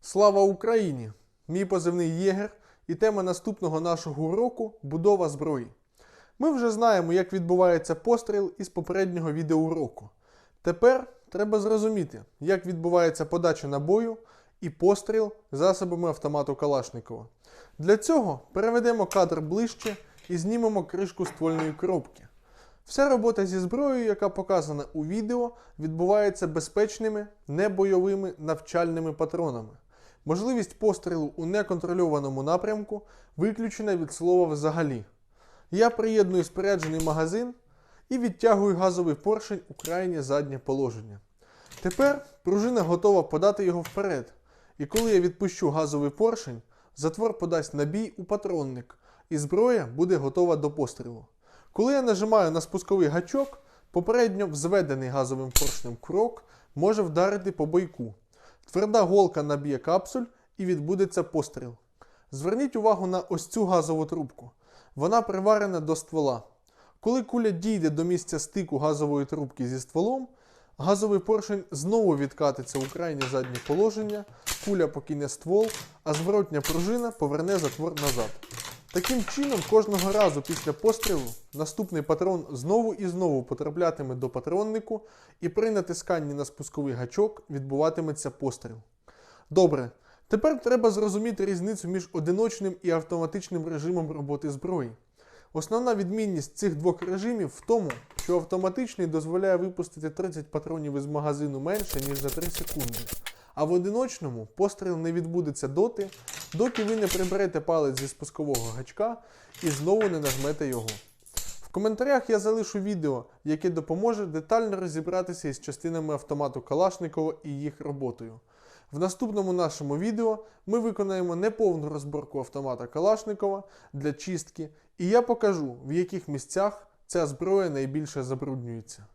Слава Україні! Мій позивний Єгер і тема наступного нашого уроку будова зброї. Ми вже знаємо, як відбувається постріл із попереднього відеоуроку. Тепер треба зрозуміти, як відбувається подача набою і постріл засобами автомату Калашникова. Для цього переведемо кадр ближче і знімемо кришку ствольної коробки. Вся робота зі зброєю, яка показана у відео, відбувається безпечними, небойовими навчальними патронами. Можливість пострілу у неконтрольованому напрямку виключена від слова взагалі. Я приєдную споряджений магазин і відтягую газовий поршень у крайнє заднє положення. Тепер пружина готова подати його вперед. І коли я відпущу газовий поршень, затвор подасть набій у патронник, і зброя буде готова до пострілу. Коли я нажимаю на спусковий гачок, попередньо взведений газовим поршнем курок може вдарити по бойку. Тверда голка наб'є капсуль і відбудеться постріл. Зверніть увагу на ось цю газову трубку. Вона приварена до ствола. Коли куля дійде до місця стику газової трубки зі стволом, газовий поршень знову відкатиться у крайнє заднє положення, куля покине ствол, а зворотня пружина поверне затвор назад. Таким чином, кожного разу після пострілу наступний патрон знову і знову потраплятиме до патроннику, і при натисканні на спусковий гачок відбуватиметься постріл. Добре, тепер треба зрозуміти різницю між одиночним і автоматичним режимом роботи зброї. Основна відмінність цих двох режимів в тому, що автоматичний дозволяє випустити 30 патронів із магазину менше, ніж за 3 секунди. А в одиночному постріл не відбудеться доти, доки ви не приберете палець зі спускового гачка і знову не нажмете його. В коментарях я залишу відео, яке допоможе детально розібратися із частинами автомату Калашникова і їх роботою. В наступному нашому відео ми виконаємо неповну розборку автомата Калашникова для чистки, і я покажу, в яких місцях ця зброя найбільше забруднюється.